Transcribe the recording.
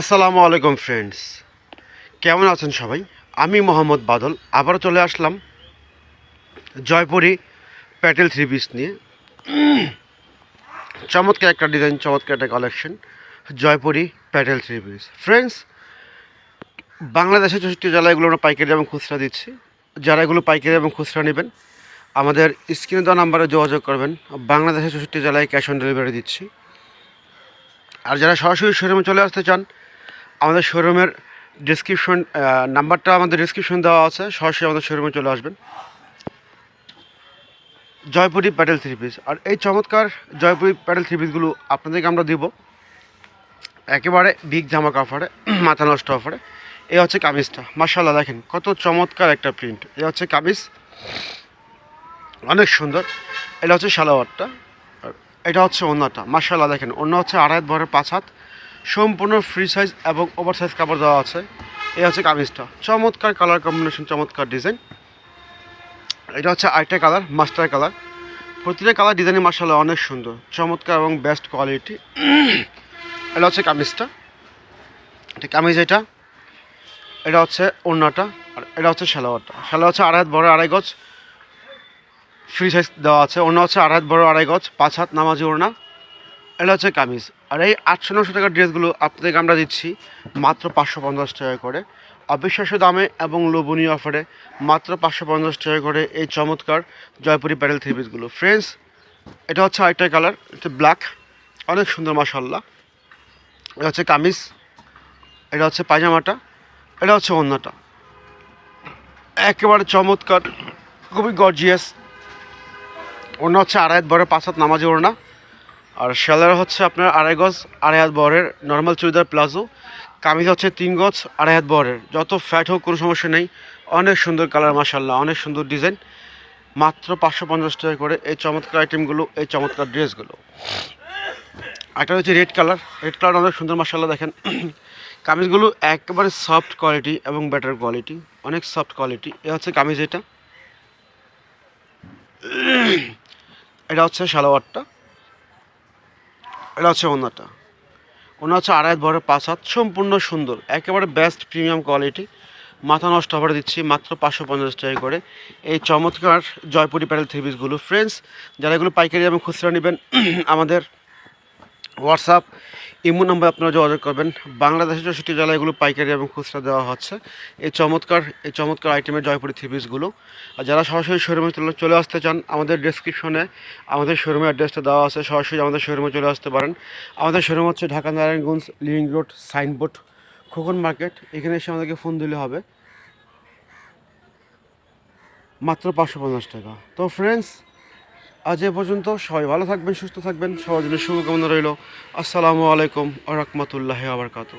আসসালামু আলাইকুম ফ্রেন্ডস কেমন আছেন সবাই? আমি মোহাম্মদ বাদল। আবারও চলে আসলাম জয়পুরি প্যাটেল থ্রি পিস নিয়ে। চমৎকার একটা ডিজাইন চমৎকার একটা collection Jaipuri Patel three piece. Friends বাংলাদেশের চৌষট্টি জেলায় এগুলো আমরা পাইকারি এবং খুচরা দিচ্ছি। যারা এগুলো পাইকারি এবং খুচরা নেবেন, আমাদের স্ক্রিনে দেওয়া নাম্বারে যোগাযোগ করবেন। বাংলাদেশের চৌষট্টি জেলায় ক্যাশ অন ডেলিভারি দিচ্ছি। আর যারা সরাসরি শোরুমে চলে আসতে চান, আমাদের শোরুমের ডিসক্রিপশন নাম্বারটা আমাদের ডিসক্রিপশন দেওয়া আছে, সরাসরি আমাদের শোরুমে চলে আসবেন। জয়পুরি প্যাডেল থ্রি পিস আর এই চমৎকার জয়পুরি প্যাডেল থ্রি পিসগুলো আপনাদেরকে আমরা দিব। একেবারে বিগ ধামাক অফারে মাথা নষ্ট অফারে এই হচ্ছে কামিজটা। মার্শাল্লাহ দেখেন কত চমৎকার একটা প্রিন্ট এই হচ্ছে কামিজ। অনেক সুন্দর। এটা হচ্ছে সালোয়ারটা। এটা হচ্ছে অন্যটা। মার্শাল্লাহ দেখেন, অন্য হচ্ছে আড়াই ভরের পাঁচ হাত। সম্পূর্ণ ফ্রি সাইজ এবং ওভার সাইজ কাপড় দেওয়া আছে। এই হচ্ছে কামিজটা। চমৎকার কালার কম্বিনেশন চমৎকার ডিজাইন এটা হচ্ছে আরেকটা কালার মাস্টার কালার প্রতিটা কালার ডিজাইনই মার্শাল্লাহ অনেক সুন্দর, চমৎকার এবং বেস্ট কোয়ালিটি এটা হচ্ছে কামিজটা। এটা কামিজ এটা। এটা হচ্ছে ওড়নাটা। আর এটা হচ্ছে সালোয়ারটা। সালোয়ার হচ্ছে আড়াই বড় আড়াই গজ। ফ্রি সাইজ দেওয়া আছে। অন্য হচ্ছে আড়াই হাত বড়, আড়াই গজ, পাঁচ হাত নামাজি ওড়না। এটা হচ্ছে কামিজ। আর এই আটশো নশো টাকার ড্রেসগুলো আপনাদেরকে আমরা দিচ্ছি মাত্র পাঁচশো পঞ্চাশ টাকা করে। অবিশ্বাস্য দামে এবং লোভনীয় অফারে মাত্র পাঁচশো পঞ্চাশ টাকা করে এই চমৎকার জয়পুরি প্যাডেল থ্রি পিসগুলো। ফ্রেন্ডস এটা হচ্ছে আরেকটা কালার, এটা ব্ল্যাক অনেক সুন্দর মাসাল্লাহ এটা হচ্ছে কামিজ। এটা হচ্ছে পায়জামাটা। এটা হচ্ছে অন্যটা একেবারে চমৎকার, খুবই গর্জিয়াস ওড়না হচ্ছে আড়াই বড়ের পাঁচ হাত নামাজি ওড়না। আর সেলার হচ্ছে আপনার আড়াই গজ, আড়াই হাত বরের নর্মাল চুড়িদার প্লাজো। কামিজ হচ্ছে তিন গজ, আড়াই হাত বরের। যত ফ্যাট হোক, কোনো সমস্যা নেই। অনেক সুন্দর কালার মাসাল্লাহ অনেক সুন্দর ডিজাইন মাত্র পাঁচশো পঞ্চাশ টাকা করে এই চমৎকার আইটেমগুলো এই চমৎকার ড্রেসগুলো একটা হচ্ছে রেড কালার রেড কালার অনেক সুন্দর মাসাল্লাহ দেখেন। কামিজগুলো একেবারে সফট কোয়ালিটি এবং বেটার কোয়ালিটি অনেক সফট কোয়ালিটি এ হচ্ছে কামিজ এটা। এটা হচ্ছে সালোয়ারটা এটা হচ্ছে ওনাটা। ওনা হচ্ছে আড়াই বড়, পাঁচ হাত, সম্পূর্ণ সুন্দর। একেবারে বেস্ট প্রিমিয়াম কোয়ালিটি মাথা নষ্ট হবার দিচ্ছি মাত্র পাঁচশো পঞ্চাশ টাকা করে। এই চমৎকার জয়পুরি প্যাডেল থ্রি পিসগুলো ফ্রেন্ডস যারা এগুলো পাইকারি এবং খুচরা নেবেন, আমাদের হোয়াটসঅ্যাপ ইমো নাম্বার আপনারা যোগাযোগ করবেন। বাংলাদেশের চৌষট্টি জেলায় এগুলো পাইকারি এবং খুচরা দেওয়া হচ্ছে। এই চমৎকার এই চমৎকার আইটেমের জয়পুরি থ্রি পিসগুলো আর যারা সরাসরি শোরুমে চলে আসতে চান, আমাদের ডেসক্রিপশনে আমাদের শোরুমের অ্যাড্রেসটা দেওয়া আছে। সরাসরি আমাদের শোরুমে চলে আসতে পারেন। আমাদের শোরুম হচ্ছে Dhaka Narayanganj living road signboard Khokon market এখানে এসে আমাদেরকে ফোন দিলে হবে। মাত্র পাঁচশো পঞ্চাশ টাকা। তো ফ্রেন্ডস আজ এ পর্যন্ত সবাই ভালো থাকবেন, সুস্থ থাকবেন, সবার জন্য শুভকামনা রইল। আসসালামু আলাইকুম আ রহমতুল্লাহ আবরকাতু